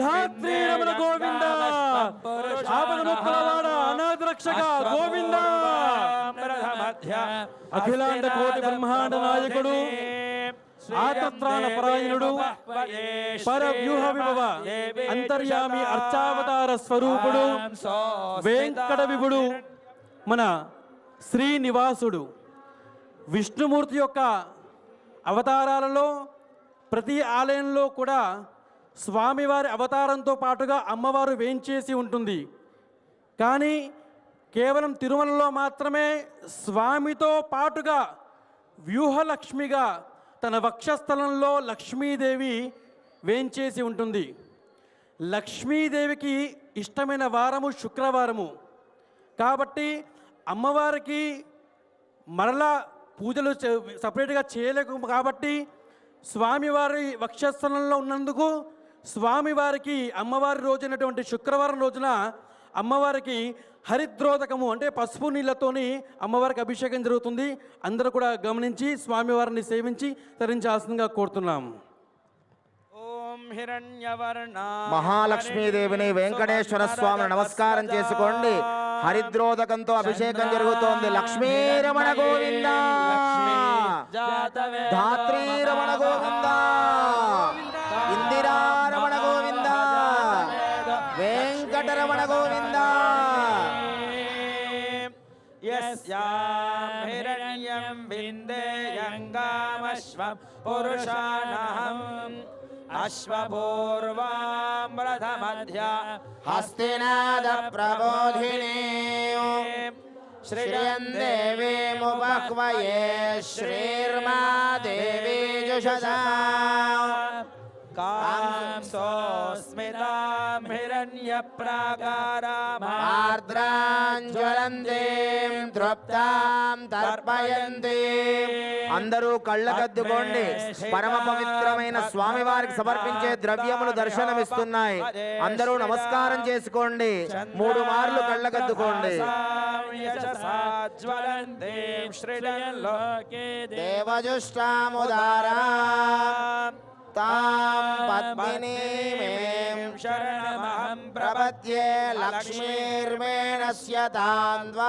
ధాత్రీ రమణ గోవింద. ఆపద ముక్కలవాడ అనాథ రక్షక గోవింద. అఖిలాండ కోటి బ్రహ్మాండ నాయకుడు ఆతత్రాణ పరాయణుడు పర వ్యూహ విభవ అంతర్యామి అర్చావతార స్వరూపుడు వెంకట విభుడు మన శ్రీనివాసుడు. విష్ణుమూర్తి యొక్క అవతారాలలో ప్రతి ఆలయంలో కూడా స్వామివారి అవతారంతో పాటుగా అమ్మవారు వేయించేసి ఉంటుంది. కానీ కేవలం తిరుమలలో మాత్రమే స్వామితో పాటుగా వ్యూహలక్ష్మిగా తన వక్షస్థలంలో లక్ష్మీదేవి వేయించేసి ఉంటుంది. లక్ష్మీదేవికి ఇష్టమైన వారము శుక్రవారము. కాబట్టి అమ్మవారికి మరలా పూజలు సపరేట్గా చేయలేకు కాబట్టి స్వామివారి వక్షస్థలంలో ఉన్నందుకు స్వామివారికి అమ్మవారి రోజునటువంటి శుక్రవారం రోజున అమ్మవారికి హరిద్రోదకము అంటే పసుపు నీళ్ళతోని అమ్మవారికి అభిషేకం జరుగుతుంది. అందరూ కూడా గమనించి స్వామివారిని సేవించి తరించాల్సిందిగా కోరుతున్నాం. ఓం హిరణ్యవర్ణ మహాలక్ష్మీదేవిని వెంకటేశ్వర స్వామిని నమస్కారం చేసుకోండి. హరిద్రోదకంతో అభిషేకం జరుగుతోంది. లక్ష్మీరమణ గోవింద. ధాత్రీరమణ గోవింద. గోవింద హిరణ్యం విందేయంగామశ్వం పురుషాణహం అశ్వపూర్వాం రథమధ్య హస్తినాద ప్రబోధిని శ్రియం దేవీముపక్వయే శ్రీర్మా దేవీ జుషదా కాంసోస్మితాం హిరణ్యప్రాకారాం ఆర్ద్రాంజ్వలంతీం తృప్తాం తర్పయంతి. అందరూ కళ్ళకద్దుకోండి. పరమ పవిత్రమైన స్వామివారికి సమర్పించే ద్రవ్యములు దర్శనమిస్తున్నాయి. అందరూ నమస్కారం చేసుకోండి. మూడు మార్లు కళ్ళకద్దుకోండి. దేవజుష్టాముదారా. తాం శరణమహం ప్రపద్యే లక్ష్మీర్మేణస్య తాం